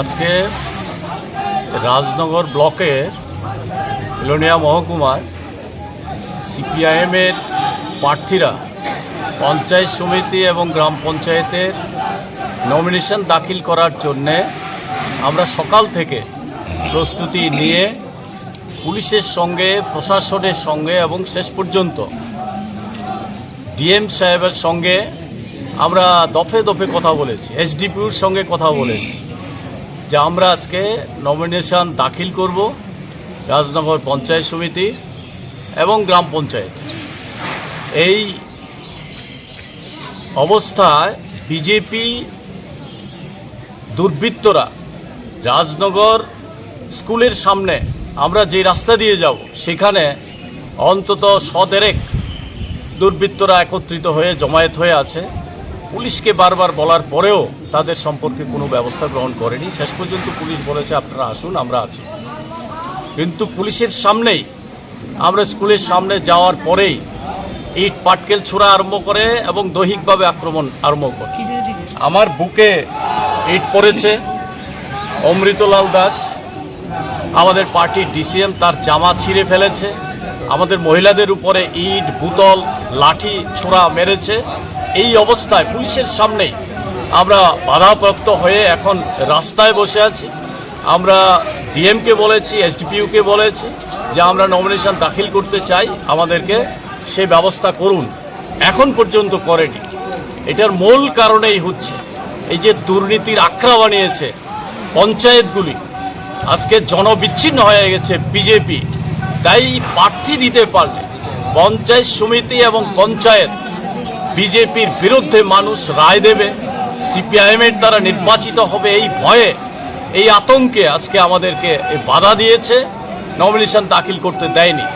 আজকে রাজনগর ব্লকের লোনিয়া মহকুমার সিপিআইএমের প্রার্থীরা, পঞ্চায়েত সমিতি এবং গ্রাম পঞ্চায়েতের নমিনেশন দাখিল করার জন্যে আমরা সকাল থেকে প্রস্তুতি নিয়ে পুলিশের সঙ্গে, প্রশাসনের সঙ্গে এবং শেষ পর্যন্ত ডিএম সাহেবের সঙ্গে আমরা দফে দফে কথা বলেছি, এসডিপিউর সঙ্গে কথা বলেছি। যে আমরা আজকে নমিনেশন দাখিল করব রাজনগর পঞ্চায়েত সমিতি এবং গ্রাম পঞ্চায়েত। এই অবস্থায় বিজেপি দুর্বৃত্তরা রাজনগর স্কুলের সামনে আমরা যে রাস্তা দিয়ে যাব, সেখানে অন্তত সদেরেক দুর্বৃত্তরা একত্রিত হয়ে জমায়েত হয়ে আছে। পুলিশকে বারবার বলার পরেও তাদের সম্পর্কে কোনো ব্যবস্থা গ্রহণ করেনি। শেষ পর্যন্ত পুলিশ বলেছে, আপনারা আসুন, আমরা আছি। কিন্তু পুলিশের সামনেই, আমরা স্কুলের সামনে যাওয়ার পরেই ইট পাটকেল ছোড়া আরম্ভ করে এবং দৈহিকভাবে আক্রমণ আরম্ভ করে। আমার বুকে ইট পড়েছে। অমৃতলাল দাস, আমাদের পার্টির ডিসিএম, তার জামা ছিঁড়ে ফেলেছে। আমাদের মহিলাদের উপরে ইট, বুতল, লাঠি, ছোড়া মেরেছে। এই অবস্থায় পুলিশের সামনেই আমরা বাধাপ্রাপ্ত হয়ে এখন রাস্তায় বসে আছি। আমরা ডিএমকে বলেছি, এসডিপিউকে বলেছি যে আমরা নমিনেশন দাখিল করতে চাই। আমাদেরকে সে ব্যবস্থা করুন। এখন পর্যন্ত করেনি। এটার মূল কারণেই হচ্ছে এই যে দুর্নীতির আখড়া বানিয়েছে পঞ্চায়েতগুলি। আজকে জনবিচ্ছিন্ন হয়ে গেছে বিজেপি। তাই প্রার্থী দিতে পারলে পঞ্চায়েত সমিতি এবং পঞ্চায়েত বিজেপির বিরুদ্ধে মানুষ রায় দেবে, সিপিআইএমের দ্বারা নির্বাচিত হবে এই ভয়ে, এই আতঙ্কে আজকে আমাদেরকে বাধা দিয়েছে নমিনেশন দাখিল করতে দেয়নি।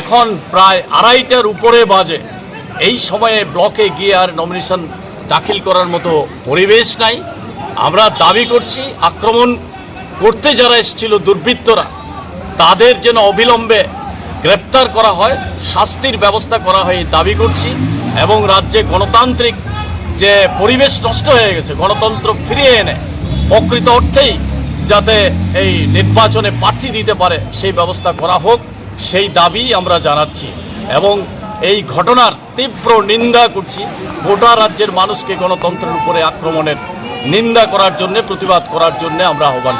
এখন প্রায় আড়াইটার উপরে বাজে। এই সময়ে ব্লকে গিয়ে আর নমিনেশন দাখিল করার মতো পরিবেশ নাই। আমরা দাবি করছি আক্রমণ করতে যারা এসেছিল দুর্বৃত্তরা তাদের যেন অবিলম্বে গ্রেপ্তার করা হয়, শাস্তির ব্যবস্থা করা হয় দাবি করছি এবং রাজ্যে গণতান্ত্রিক যে পরিবেশ নষ্ট হয়ে গেছে, গণতন্ত্র ফিরিয়ে এনে প্রকৃত অর্থেই যাতে এই নির্বাচনে প্রার্থী দিতে পারে, সেই ব্যবস্থা করা হোক, সেই দাবি আমরা জানাচ্ছি এবং এই ঘটনার তীব্র নিন্দা করছি। গোটা রাজ্যের মানুষকে গণতন্ত্রের উপরে আক্রমণের নিন্দা করার জন্য, প্রতিবাদ করার জন্য আমরা আহ্বান